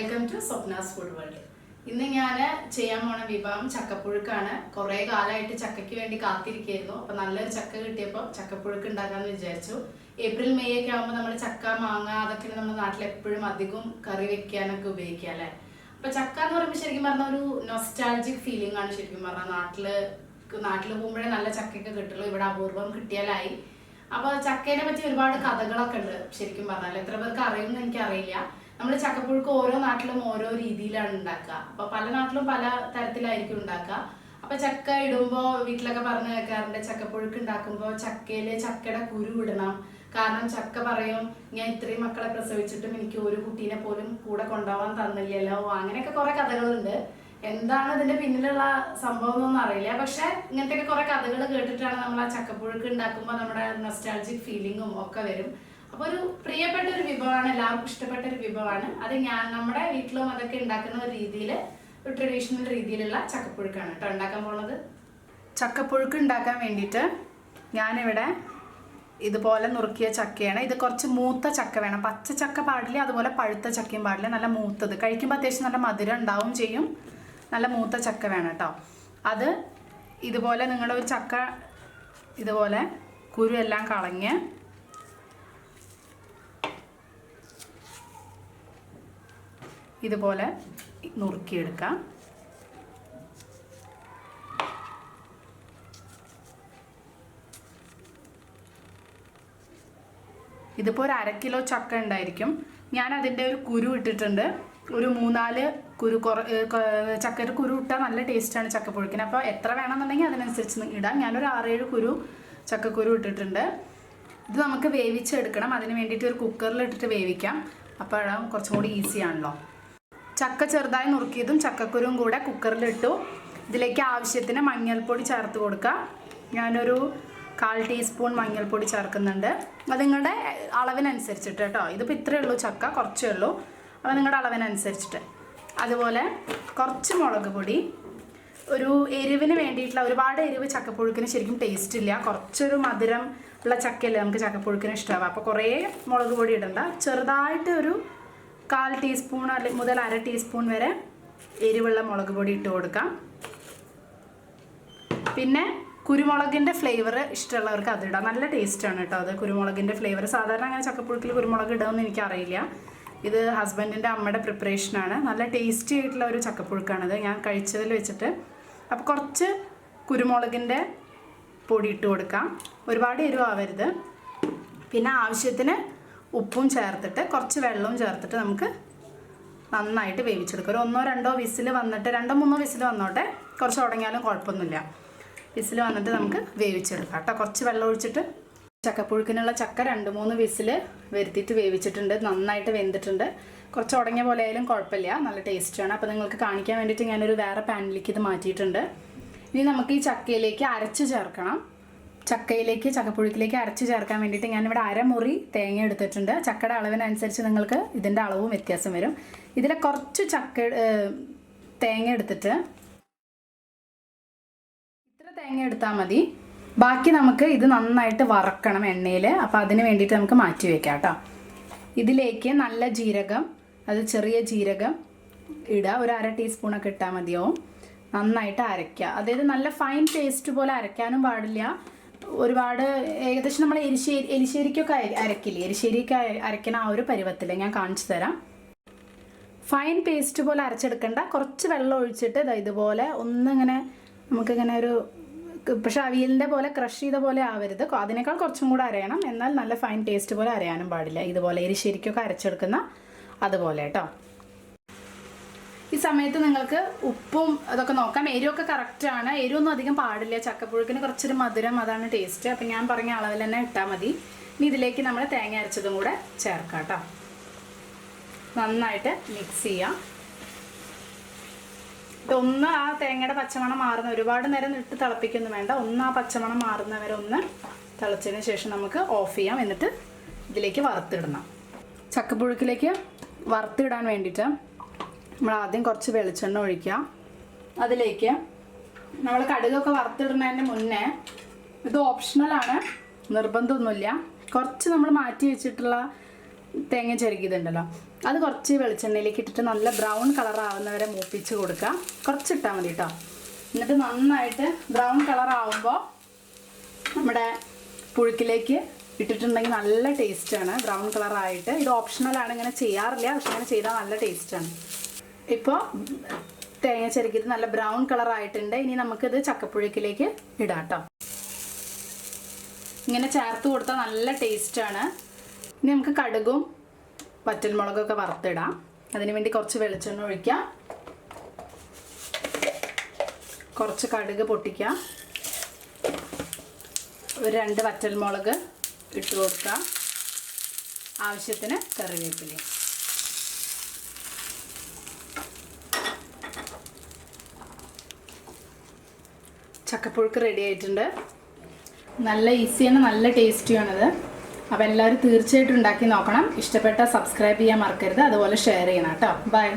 Welcome to Swapna's food world ഇന്ന് ഞാൻ ചെയ്യാൻ പോണ വിഭവം ചക്കപ്പുഴുക്കാണ്. കുറേ കാലമായിട്ട് ചക്കയ്ക്ക് വേണ്ടി കാത്തിരിക്കുകയായിരുന്നു അപ്പൊ നല്ലൊരു ചക്ക കിട്ടിയപ്പോൾ ചക്കപ്പുഴുക്ക് ഉണ്ടാക്കാന്ന് വിചാരിച്ചു. ഏപ്രിൽ മെയ് ഒക്കെ ആകുമ്പോൾ നമ്മൾ ചക്ക മാങ്ങ അതൊക്കെ നമ്മുടെ നാട്ടിൽ എപ്പോഴും അധികം കറി വെക്കാനൊക്കെ ഉപയോഗിക്കുക അല്ലേ? അപ്പൊ ചക്ക എന്ന് പറയുമ്പോൾ ശരിക്കും പറഞ്ഞ ഒരു നൊസ്റ്റാൾജിക് ഫീലിംഗ് ആണ് ശരിക്കും പറഞ്ഞാൽ നാട്ടിൽ നാട്ടിൽ പോകുമ്പോഴേ നല്ല ചക്കയൊക്കെ കിട്ടുള്ളൂ. ഇവിടെ അപൂർവം കിട്ടിയാലായി. അപ്പോൾ ചക്കേനെ പറ്റി ഒരുപാട് കഥകളൊക്കെ ഉണ്ട് ശരിക്കും പറഞ്ഞാൽ എത്ര പേർക്ക് അറിയുമെന്ന് എനിക്ക് അറിയില്ല നമ്മൾ ചക്കപ്പുഴുക്ക് ഓരോ നാട്ടിലും ഓരോ രീതിയിലാണ് ഉണ്ടാക്കുക. അപ്പൊ പല നാട്ടിലും പല തരത്തിലായിരിക്കും ഉണ്ടാക്കുക. അപ്പൊ ചക്ക ഇടുമ്പോ വീട്ടിലൊക്കെ പറഞ്ഞു കേൾക്കാറുണ്ട് ചക്കപ്പുഴുക്ക് ഉണ്ടാക്കുമ്പോ ചക്കയിൽ ചക്കയുടെ കുരു ഇടണം. കാരണം ചക്ക പറയും ഞാൻ ഇത്രയും മക്കളെ പ്രസവിച്ചിട്ടും എനിക്ക് ഒരു കുട്ടീനെ പോലും കൂടെ കൊണ്ടുപോകാൻ തന്നില്ലല്ലോ. അങ്ങനെയൊക്കെ കുറെ കഥകളുണ്ട്. എന്താണ് ഇതിന്റെ പിന്നിലുള്ള സംഭവം എന്നൊന്നും അറിയില്ല. പക്ഷെ ഇങ്ങനത്തെ കുറെ കഥകൾ കേട്ടിട്ടാണ് നമ്മൾ ആ ചക്കപ്പുഴുക്ക് ഉണ്ടാക്കുമ്പോൾ നമ്മുടെ നെസ്റ്റാൾജിക് ഫീലിങ്ങും ഒക്കെ വരും. അപ്പൊ ഒരു പ്രിയപ്പെട്ട ഒരു വിഭവമാണ് എല്ലാവർക്കും ഇഷ്ടപ്പെട്ട ഒരു വിഭവമാണ്. അത് ഞാൻ നമ്മുടെ വീട്ടിലും അതൊക്കെ ഉണ്ടാക്കുന്ന ഒരു രീതിയിൽ ഒരു ട്രഡീഷണൽ രീതിയിലുള്ള ചക്കപ്പുഴുക്കാണ് കേട്ടോ. ഉണ്ടാക്കാൻ പോണത്? ചക്കപ്പുഴുക്ക് ഉണ്ടാക്കാൻ വേണ്ടിയിട്ട് ഞാനിവിടെ ഇതുപോലെ നുറുക്കിയ ചക്കയാണ്. ഇത് കുറച്ച് മൂത്ത ചക്ക വേണം. പച്ച ചക്ക പാടില്ല അതുപോലെ പഴുത്ത ചക്കയും പാടില്ല. നല്ല മൂത്തത്. കഴിക്കുമ്പോൾ അത്യാവശ്യം നല്ല മധുരം ഉണ്ടാവും ചെയ്യും. നല്ല മൂത്ത ചക്ക വേണം കേട്ടോ. അത് ഇതുപോലെ നിങ്ങളുടെ ഒരു ചക്ക ഇതുപോലെ കുരു എല്ലാം കളഞ്ഞ് ഇതുപോലെ നുറുക്കിയെടുക്കാം. ഇതിപ്പോൾ ഒരു അര കിലോ ചക്ക ഉണ്ടായിരിക്കും. ഞാൻ അതിന്റെ ഒരു കുരു ഇട്ടിട്ടുണ്ട്. ഒരു മൂന്നാൽ കുരു കുറ ചക്കയുടെ കുരു ഇട്ടാൽ നല്ല ടേസ്റ്റാണ് ചക്കപ്പുഴുക്കിന്. അപ്പോൾ എത്ര വേണമെന്നുണ്ടെങ്കിൽ അതിനനുസരിച്ച് ഇടാം. ഞാനൊരു ആറേഴ് കുരു ചക്കക്കുരു ഇട്ടിട്ടുണ്ട്. ഇത് നമുക്ക് വേവിച്ചെടുക്കണം. അതിന് വേണ്ടിയിട്ട് ഒരു കുക്കറിൽ ഇട്ടിട്ട് വേവിക്കാം. അപ്പോൾ കുറച്ചും കൂടി ഈസി ആണല്ലോ ചക്ക ചെറുതായി നുറുക്കിയതും ചക്കക്കുരും കൂടെ കുക്കറിലിട്ടു. ഇതിലേക്ക് ആവശ്യത്തിന് മഞ്ഞൾപ്പൊടി ചേർത്ത് കൊടുക്കുക ഞാനൊരു കാൽ ടീസ്പൂൺ മഞ്ഞൾപ്പൊടി ചേർക്കുന്നുണ്ട്. അത് നിങ്ങളുടെ അളവിനനുസരിച്ചിട്ട് കേട്ടോ. ഇതിപ്പോൾ ഇത്രയേ ഉള്ളൂ ചക്ക കുറച്ചേ ഉള്ളൂ. അപ്പോൾ നിങ്ങളുടെ അളവിനനുസരിച്ചിട്ട്. അതുപോലെ കുറച്ച് മുളക് പൊടി. ഒരു എരിവിന് വേണ്ടിയിട്ടുള്ള ഒരുപാട് എരിവ് ചക്കപ്പുഴുക്കിന് ശരിക്കും ടേസ്റ്റ് ഇല്ല. കുറച്ചൊരു മധുരം ഉള്ള ചക്കയല്ലേ നമുക്ക് ചക്കപ്പുഴുക്കിന് ഇഷ്ടമാവുക. അപ്പോൾ കുറേ മുളക് പൊടി ഇടണ്ട. ചെറുതായിട്ട് ഒരു കാൽ ടീസ്പൂൺ മുതൽ അര ടീസ്പൂൺ വരെ എരിവുള്ള മുളക് പൊടി ഇട്ട് കൊടുക്കാം. പിന്നെ കുരുമുളകിന്റെ ഫ്ലേവർ ഇഷ്ടമുള്ളവർക്ക് അത് ഇടാം. നല്ല ടേസ്റ്റാണ് കേട്ടോ അത് കുരുമുളകിന്റെ ഫ്ലേവർ സാധാരണ അങ്ങനെ ചക്കപ്പുഴുക്കിൽ കുരുമുളക് ഇടാമെന്ന് എനിക്കറിയില്ല. ഇത് ഹസ്ബൻഡിന്റെ അമ്മയുടെ പ്രിപ്പറേഷനാണ് നല്ല ടേസ്റ്റി ആയിട്ടുള്ള ഒരു ചക്കപ്പുഴുക്കാണിത് ഞാൻ കഴിച്ചതിൽ വെച്ചിട്ട് അപ്പോൾ കുറച്ച് കുരുമുളകിന്റെ പൊടി ഇട്ട് കൊടുക്കാം. ഒരുപാട് എരിവാവരുത് പിന്നെ ആവശ്യത്തിന് ഉപ്പും ചേർത്തിട്ട് കുറച്ച് വെള്ളവും ചേർത്തിട്ട് നമുക്ക് നന്നായിട്ട് വേവിച്ചെടുക്കുക ഒരു ഒന്നോ രണ്ടോ വിസിൽ വന്നിട്ട് രണ്ടോ മൂന്നോ വിസിൽ വന്നോട്ടെ കുറച്ച് ഉടങ്ങിയാലും കുഴപ്പമൊന്നുമില്ല. വിസിൽ വന്നിട്ട് നമുക്ക് വേവിച്ചെടുക്കാം കേട്ടോ. കുറച്ച് വെള്ളം ഒഴിച്ചിട്ട് ചക്കപ്പുഴുക്കിനുള്ള ചക്ക രണ്ട് മൂന്ന് വിസിൽ വരുത്തിയിട്ട് വേവിച്ചിട്ടുണ്ട്. നന്നായിട്ട് വെന്തിട്ടുണ്ട്. കുറച്ച് ഉടങ്ങിയ പോലെ ആയാലും കുഴപ്പമില്ല. നല്ല ടേസ്റ്റാണ് അപ്പോൾ നിങ്ങൾക്ക് കാണിക്കാൻ വേണ്ടിയിട്ട് ഞാനൊരു വേറെ പാനിലേക്ക് ഇത് മാറ്റിയിട്ടുണ്ട്. ഇനി നമുക്ക് ഈ ചക്കയിലേക്ക് അരച്ച് ചേർക്കണം. ചക്കയിലേക്ക് ചക്കപ്പുഴുക്കിലേക്ക് അരച്ചു ചേർക്കാൻ വേണ്ടിയിട്ട് ഞാനിവിടെ അരമുറി തേങ്ങ എടുത്തിട്ടുണ്ട്. ചക്കയുടെ അളവിനനുസരിച്ച് നിങ്ങൾക്ക് ഇതിന്റെ അളവും വ്യത്യാസം വരും. ഇതിലെ കുറച്ച് ചക്ക തേങ്ങ എടുത്തിട്ട് ഇത്ര തേങ്ങ എടുത്താൽ മതി. ബാക്കി നമുക്ക് ഇത് നന്നായിട്ട് വറക്കണം എണ്ണയിൽ. അപ്പോൾ അതിന് വേണ്ടിയിട്ട് നമുക്ക് മാറ്റി വയ്ക്കാം കേട്ടോ. ഇതിലേക്ക് നല്ല ജീരകം അത് ചെറിയ ജീരകം ഇടുക. ഒരു അര ടീസ്പൂണൊക്കെ ഇട്ടാൽ മതിയാവും. നന്നായിട്ട് അരയ്ക്കുക. അതായത് നല്ല ഫൈൻ പേസ്റ്റ് പോലെ അരയ്ക്കാനും പാടില്ല. ഒരുപാട് ഏകദേശം നമ്മൾ എരിശ്ശേരി എലിശ്ശേരിക്കൊക്കെ അര- അരക്കില്ലേ? എരിശ്ശേരിയൊക്കെ അര- അരയ്ക്കണ ആ ഒരു പരുവത്തിൽ ഞാൻ കാണിച്ചു തരാം. ഫൈൻ പേസ്റ്റ് പോലെ അരച്ചെടുക്കണ്ട. കുറച്ച് വെള്ളം ഒഴിച്ചിട്ട് ഇതാ ഇതുപോലെ ഒന്നിങ്ങനെ നമുക്കിങ്ങനെ ഒരു പക്ഷെ അവിയലിന്റെ പോലെ ക്രഷ് ചെയ്ത പോലെ ആവരുത്. അതിനേക്കാൾ കുറച്ചും കൂടെ അരയണം. എന്നാൽ നല്ല ഫൈൻ പേസ്റ്റ് പോലെ അരയാനും പാടില്ല. ഇതുപോലെ എരിശ്ശേരിക്കൊക്കെ അരച്ചെടുക്കുന്ന അതുപോലെ കേട്ടോ. ഈ സമയത്ത് നിങ്ങൾക്ക് ഉപ്പും അതൊക്കെ നോക്കാം. എരിവൊക്കെ കറക്റ്റാണ് എരിവൊന്നും അധികം പാടില്ല. ചക്കപ്പുഴുക്കിന് കുറച്ചൊരു മധുരം അതാണ് ടേസ്റ്റ് അപ്പം ഞാൻ പറഞ്ഞ അളവിൽ തന്നെ ഇട്ടാൽ മതി. ഇനി ഇതിലേക്ക് നമ്മൾ തേങ്ങ അരച്ചതും കൂടെ ചേർക്കാം കേട്ടോ. നന്നായിട്ട് മിക്സ് ചെയ്യാം. ഒന്ന് ആ തേങ്ങയുടെ പച്ചമണം മാറുന്ന ഒരുപാട് നേരം ഇട്ട് തിളപ്പിക്കൊന്നും വേണ്ട. ഒന്ന് ആ പച്ചമണം മാറുന്നവരെ ഒന്ന് തിളച്ചതിന് ശേഷം നമുക്ക് ഓഫ് ചെയ്യാം. എന്നിട്ട് ഇതിലേക്ക് വറുത്തിടണം. ചക്കപ്പുഴുക്കിലേക്ക് വറുത്തിടാൻ വേണ്ടിയിട്ട് നമ്മൾ ആദ്യം കുറച്ച് വെളിച്ചെണ്ണ ഒഴിക്കുക. അതിലേക്ക് നമ്മൾ കടുകൊക്കെ വറുത്തിടുന്നതിന് മുന്നേ ഇത് ഓപ്ഷണലാണ് നിർബന്ധമൊന്നുമില്ല. കുറച്ച് നമ്മൾ മാറ്റി വെച്ചിട്ടുള്ള തേങ്ങ ചെരുക്കിയതുണ്ടല്ലോ അത് കുറച്ച് വെളിച്ചെണ്ണയിലേക്ക് ഇട്ടിട്ട് നല്ല ബ്രൗൺ കളർ ആവുന്നവരെ മൂപ്പിച്ച് കൊടുക്കുക. കുറച്ചിട്ടാൽ മതി കേട്ടോ എന്നിട്ട് നന്നായിട്ട് ബ്രൗൺ കളർ ആവുമ്പോൾ നമ്മുടെ പുഴുക്കിലേക്ക് ഇട്ടിട്ടുണ്ടെങ്കിൽ നല്ല ടേസ്റ്റാണ് ബ്രൗൺ കളറായിട്ട് ഇത് ഓപ്ഷണലാണ് ഇങ്ങനെ ചെയ്യാറില്ല. പക്ഷെ ഇങ്ങനെ ചെയ്താൽ നല്ല ടേസ്റ്റാണ് ഇപ്പോൾ തേങ്ങ ചെറുക്കിയത് നല്ല ബ്രൗൺ കളർ ആയിട്ടുണ്ട് ഇനി നമുക്കിത് ചക്കപ്പുഴക്കിലേക്ക് ഇടാം ഇങ്ങനെ ചേർത്ത് കൊടുത്താൽ നല്ല ടേസ്റ്റാണ്. ഇനി നമുക്ക് കടുകും വറ്റൽമുളകൊക്കെ വറുത്തിടാം. അതിന് വേണ്ടി കുറച്ച് വെളിച്ചെണ്ണ ഒഴിക്കാം. കുറച്ച് കടുക് പൊട്ടിക്കാം. ഒരു രണ്ട് വറ്റൽമുളക് ഇട്ട് കൊടുക്കാം. ആവശ്യത്തിന് കറിവേപ്പില ചക്കപ്പുഴുക്ക് റെഡി ആയിട്ടുണ്ട്. നല്ല ഈസിയാണ് നല്ല ടേസ്റ്റിയാണത് അപ്പോൾ എല്ലാവരും തീർച്ചയായിട്ടും ഉണ്ടാക്കി നോക്കണം. ഇഷ്ടപ്പെട്ടാൽ സബ്സ്ക്രൈബ് ചെയ്യാൻ മറക്കരുത്. അതുപോലെ ഷെയർ ചെയ്യണം കേട്ടോ. ബൈ